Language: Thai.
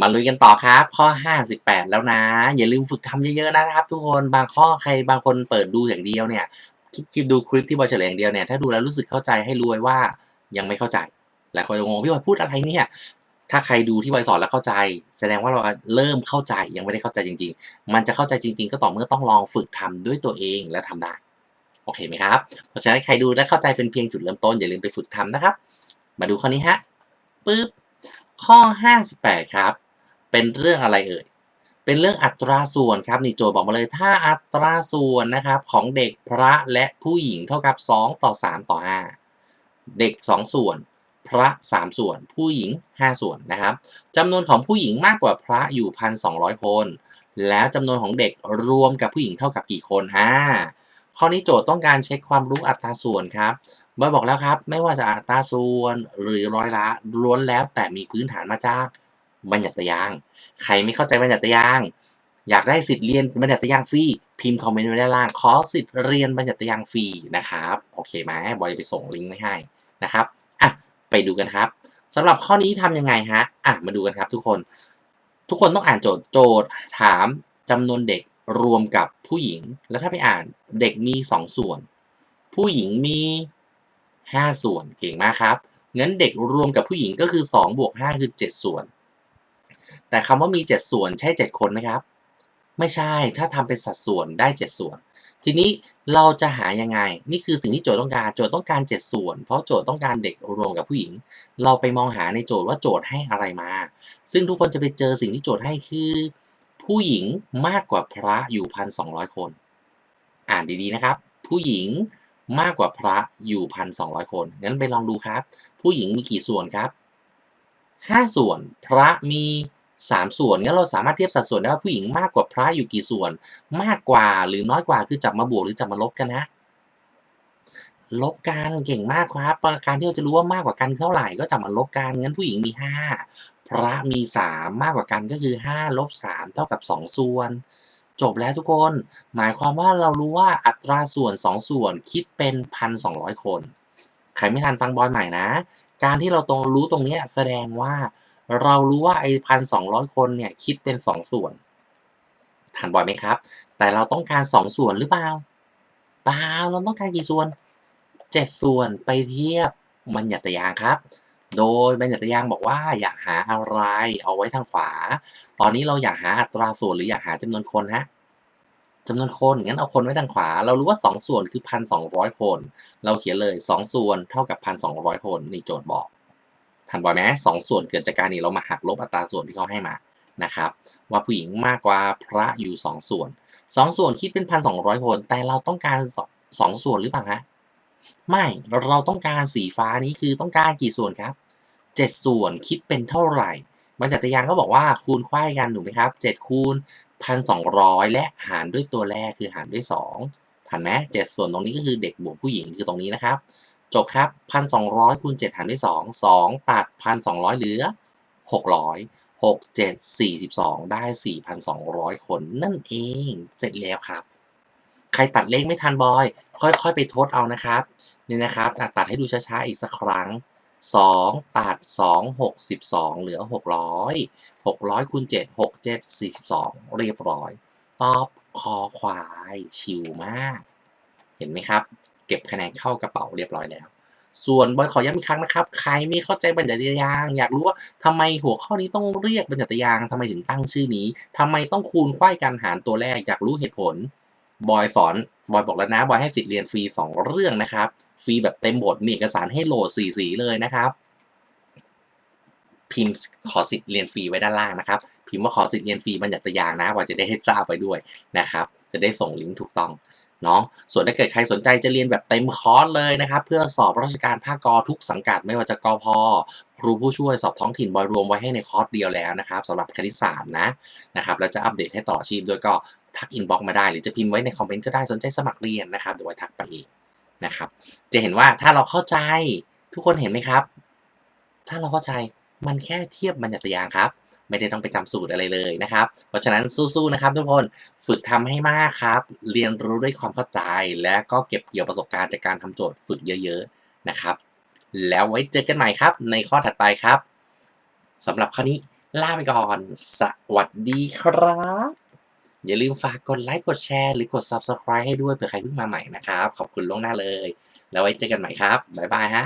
มาลุยกันต่อครับ ข้อ 58 แล้วนะ อย่าลืมฝึกทำเยอะๆนะครับ ทุกคนบางข้อใครบางคนเปิดดูอย่างเดียวเนี่ยคลิปคลิปดูคลิปที่บอยเฉลยอย่างเดียวเนี่ยถ้าดูแล้วรู้สึกเข้าใจให้รู้ไว้ว่ายังไม่เข้าใจหลายคนจะงงพี่บอยพูดอะไรเนี่ยถ้าใครดูที่บอยสอนแล้วเข้าใจ แสดงว่าเราเริ่มเข้าใจยังไม่ได้เข้าใจจริง ๆ มันจะเข้าใจจริง ๆ ก็ต่อเมื่อต้องลองฝึกทำด้วยตัวเองและทำได้โอเคไหมครับเพราะฉะนั้นใครดูและเข้าใจเป็นเพียงจุดเริ่มต้นอย่าลืมไปฝึกทำนะครับ มาดูข้อนี้ฮะปึ๊บข้อ 58 ครับ เป็นเรื่องอะไรเอ่ย เป็นเรื่องอัตราส่วนครับนี่โจทย์บอกมาเลย ถ้าอัตราส่วนนะครับของเด็กพระและผู้หญิงเท่ากับ 2 ต่อ 3 ต่อ 5 เด็ก 2 ส่วน พระ 3 ส่วน ผู้หญิง 5 ส่วนนะครับจำนวนของผู้หญิงมากกว่าพระอยู่ 1,200 คน แล้วจำนวนของเด็กรวมกับผู้หญิงเท่ากับกี่คนฮะข้อนี้โจทย์ต้องการเช็คความรู้อัตราส่วนครับบอยบอกแล้วครับ ไม่ว่าจะอัตราส่วนหรือร้อยละล้วนแล้วแต่มีพื้นฐานมาจาก บัญญัติยาง ใครไม่เข้าใจบัญญัติยาง อยากได้สิทธิ์เรียนบัญญัติยางฟรีพิมพ์คอมเมนต์ไว้ด้านล่างขอสิทธิ์เรียนบัญญัติยางฟรีนะครับโอเคไหมบอยจะไปส่งลิงก์ไว้ให้นะครับอะไปดูกันครับสำหรับข้อนี้ทำยังไงฮะอะมาดูกันครับทุกคน ทุกคนต้องอ่านโจทย์โจทย์ถามจำนวนเด็กรวมกับผู้หญิง แล้วถ้าไปอ่านเด็กมี 2 ส่วน ผู้หญิงมี 5 ส่วนเก่งมากครับงั้นเด็กรวมกับผู้หญิงก็คือ2บวก5คือ 7 ส่วน แต่คำว่ามี 7 ส่วนใช่ 7 คนไหมครับ ไม่ใช่ถ้าทำเป็นสัดส่วนได้ 7 ส่วน ทีนี้เราจะหายังไง นี่คือสิ่งที่โจทย์ต้องการโจทย์ต้องการ 7 ส่วน เพราะโจทย์ต้องการเด็กรวมกับผู้หญิง เราไปมองหาในโจทย์ว่าโจทย์ให้อะไรมา ซึ่งทุกคนจะไปเจอสิ่งที่โจทย์ให้คือ ผู้หญิงมากกว่าพระอยู่1,200คน อ่านดีๆนะครับ ผู้หญิงมากกว่าพระอยู่1,200คน งั้นไปลองดูครับ ผู้หญิงมีกี่ส่วนครับ 5 ส่วน พระมี 3 ส่วนงั้นเราสามารถเทียบสัดส่วนได้ว่าผู้หญิงมากกว่าพระอยู่กี่ส่วน มากกว่าหรือน้อยกว่าคือจับมาบวกหรือจับมาลบกันนะ ลบกันเก่งมากครับการที่เราจะรู้ว่ามากกว่ากันเท่าไหร่ก็จับมาลบกันงั้นผู้หญิงมี 5 พระมี 3 มากกว่ากันก็คือ5ลบ3เท่ากับ 2 ส่วนจบแล้วทุกคน หมายความว่าเรารู้ว่าอัตราส่วน 2 ส่วนคิดเป็น 1,200 คน ใครไม่ทันฟังบอยใหม่นะ การที่เราตรงรู้ตรงนี้แสดงว่า เรารู้ว่าไอ้พันสองร้อยคนเนี่ยคิดเป็นสองส่วนทันบ่อยไหมครับ แต่เราต้องการสองส่วนหรือเปล่าเปล่าเราต้องการกี่ส่วนเจ็ดส่วนไปเทียบบัญญัติยางครับ โดยบัญญัติยางบอกว่าอยากหาอะไรเอาไว้ทางขวา ตอนนี้เราอยากหาอัตราส่วนหรืออยากหาจำนวนคนฮะจำนวนคนงั้นเอาคนไว้ทางขวา เรารู้ว่า 2 ส่วนคือ 1,200 คน เราเขียนเลย 2 ส่วนเท่ากับ 1,200 คนนี่โจทย์บอก ทันบอยไหมสองส่วนเกิดจากการนี้เรามาหักลบอัตราส่วนที่เขาให้มานะครับ ว่าผู้หญิงมากกว่าพระอยู่ 2 ส่วน 2 ส่วนคิดเป็น1,200คน แต่เราต้องการ 2 ส่วนหรือเปล่าฮะไม่เราต้องการสีฟ้านี้คือต้องการกี่ส่วนครับ 7 ส่วนคิดเป็นเท่าไหร่บัญญัตยางก็บอกว่าคูณควายกันถูกไหมครับ 7 คูณ 1,200 และหารด้วยตัวแรกคือหารด้วย 2 ทันไหม7ส่วนตรงนี้ก็คือเด็กบวกผู้หญิงคือตรงนี้นะครับ จบครับ 1,200คูณ7หารด้วย 2 2 ตัด 1,200 เหลือ 600 6 7 42 ได้ 4,200 คนนั่นเอง เสร็จแล้วครับ ใครตัดเลขไม่ทันบอย ค่อยๆ ไปทดเอานะครับนี่นะครับตัดให้ดูช้าๆ อีกสักครั้ง 2 ตัด 2 62 เหลือ 600 600คูณ7 6 7 42 เรียบร้อย ตอบคอควายชิวมาก เห็นไหมครับ เก็บคะแนนเข้ากระเป๋าเรียบร้อยแล้ว ส่วนบอยขอย้ำอีกครั้งนะครับ ใครไม่เข้าใจบัญญัติยาง อยากรู้ว่าทำไมหัวข้อนี้ต้องเรียกบัญญัติยางทำไมถึงตั้งชื่อนี้ทำไมต้องคูณไขว้กันหารตัวแรกอยากรู้เหตุผลบอยสอนบอยบอกแล้วนะบอยให้สิทธิ์เรียนฟรี 2 เรื่องนะครับ ฟรีแบบเต็มบทมีเอกสารให้โหลดสีสีเลยนะครับ พิมพ์ขอสิทธิ์เรียนฟรีไว้ด้านล่างนะครับ พิมพ์ว่าขอสิทธิ์เรียนฟรีบัญญัตยางนะบอยจะได้ให้ทราบไปด้วยนะครับ จะได้ส่งลิงก์ถูกต้องเนาะส่วนถ้าเกิดใครสนใจจะเรียนแบบเต็มคอร์สเลยนะครับ เพื่อสอบราชการภาคกอทุกสังกัดไม่ว่าจะกอพครูผู้ช่วยสอบท้องถิ่นบอยรวมไว้ให้ในคอร์สเดียวแล้วนะครับสำหรับคณิตศาสตร์นะนะครับแล้วจะอัปเดตให้ต่อชีพด้วยก็ทักอินบ็อกมาได้ หรือจะพิมพ์ไว้ในคอมเมนต์ก็ได้สนใจสมัครเรียนนะครับเดี๋ยวไว้ทักไปเองนะครับ จะเห็นว่าถ้าเราเข้าใจทุกคนเห็นไหมครับ ถ้าเราเข้าใจมันแค่เทียบบัญญัติยางครับ ไม่ได้ต้องไปจำสูตรอะไรเลยนะครับ เพราะฉะนั้นสู้ๆนะครับทุกคนฝึกทำให้มากครับ เรียนรู้ด้วยความเข้าใจ และก็เก็บเกี่ยวประสบการณ์จากการทำโจทย์ฝึกเยอะ ๆนะครับ แล้วไว้เจอกันใหม่ครับ ในข้อถัดไปครับสำหรับข้อนี้ลาไปก่อน สวัสดีครับ อย่าลืมฝากกดไลค์กดแชร์หรือกด Subscribe ให้ด้วยเผื่อใครเพิ่งมาใหม่นะครับ ขอบคุณล่วงหน้าเลย แล้วไว้เจอกันใหม่ครับ บ๊ายบายฮะ